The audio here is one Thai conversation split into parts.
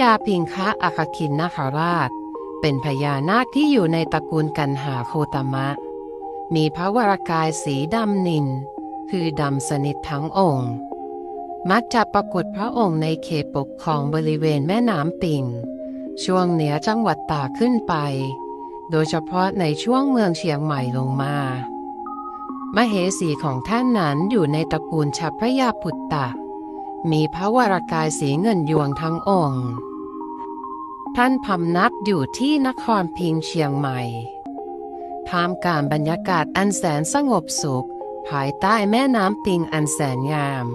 ญาพิงคะอาคาคินนาคราช เป็นพญานาคที่อยู่ในตระกูลกันหาโคตมะ มีพระวรากายสีดำนิน คือดำสนิททั้งองค์ มักจะปรากฏพระองค์ในเขตปกครองบริเวณแม่น้ำปิง ช่วงเหนือจังหวัดตากขึ้นไป โดยเฉพาะในช่วงเมืองเชียงใหม่ลงมา มเหสีของท่านนั้นอยู่ในตระกูลชัพพยาพุตตะ มีพระวรากายสีเงินยวงทั้งองค์ ท่านพำนักอยู่ที่นครพิงเชียงใหม่ท่ามกลางบรรยากาศอันแสนสงบสุข ภายใต้แม่น้ำปิงอันแสนงาม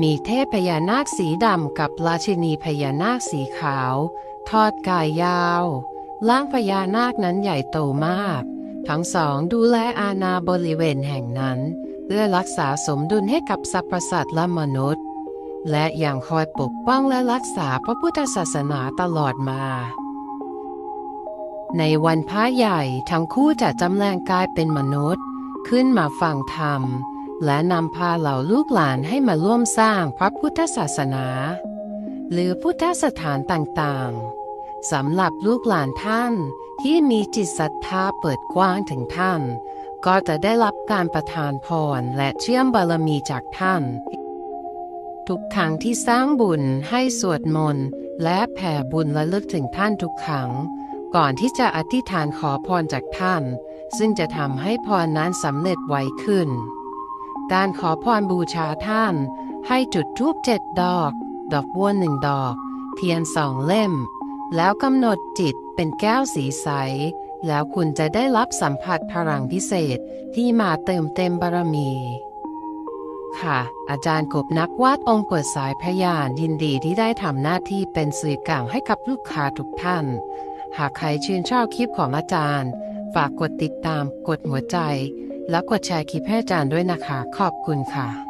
มีเทพพญานาคสีดำกับราชินีพญานาคสีขาว ทอดกายยาวร่างพญานาคนั้นใหญ่โตมาก ทั้งสองดูแลอาณาบริเวณแห่งนั้น เพื่อรักษาสมดุลให้กับสรรพสัตว์และมนุษย์ และยังคอยปกป้องและรักษาพระพุทธศาสนาตลอดมา ในวันพระใหญ่ทั้งคู่จะจำแรงกายเป็นมนุษย์ ขึ้นมาฟังธรรม และนำพาเหล่าลูกหลานให้มาร่วมสร้างพระพุทธศาสนา หรือพุทธสถานต่างๆสำหรับลูกหลานท่านที่มีจิตศรัทธาเปิดกว้างถึงท่าน ก็จะได้รับการประทานพรและเชื่อมบารมีจากท่าน ทุกครั้งที่สร้างบุญให้สวดมนต์และแผ่บุญระลึกถึงท่านทุกครั้ง ก่อนที่จะอธิษฐานขอพรจากท่าน ซึ่งจะทำให้พรนั้นสำเร็จไวขึ้น การขอพรบูชาท่าน ให้จุดธูปเจ็ดดอก ดอกบัวหนึ่งดอก เทียนสองเล่ม แล้วกำหนดจิตเป็นแก้วสีใส แล้วคุณจะได้รับสัมผัสพลังพิเศษที่มาเติมเต็มบารมี ค่ะ อาจารย์กบนักวาดองค์เปิดสายพยานยินดีที่ได้ทำหน้าที่เป็นสื่อกลางให้กับลูกค้าทุกท่าน หากใครชื่นชอบคลิปของอาจารย์ ฝากกดติดตาม กดหัวใจ และกดแชร์คลิปให้อาจารย์ด้วยนะคะ ขอบคุณค่ะ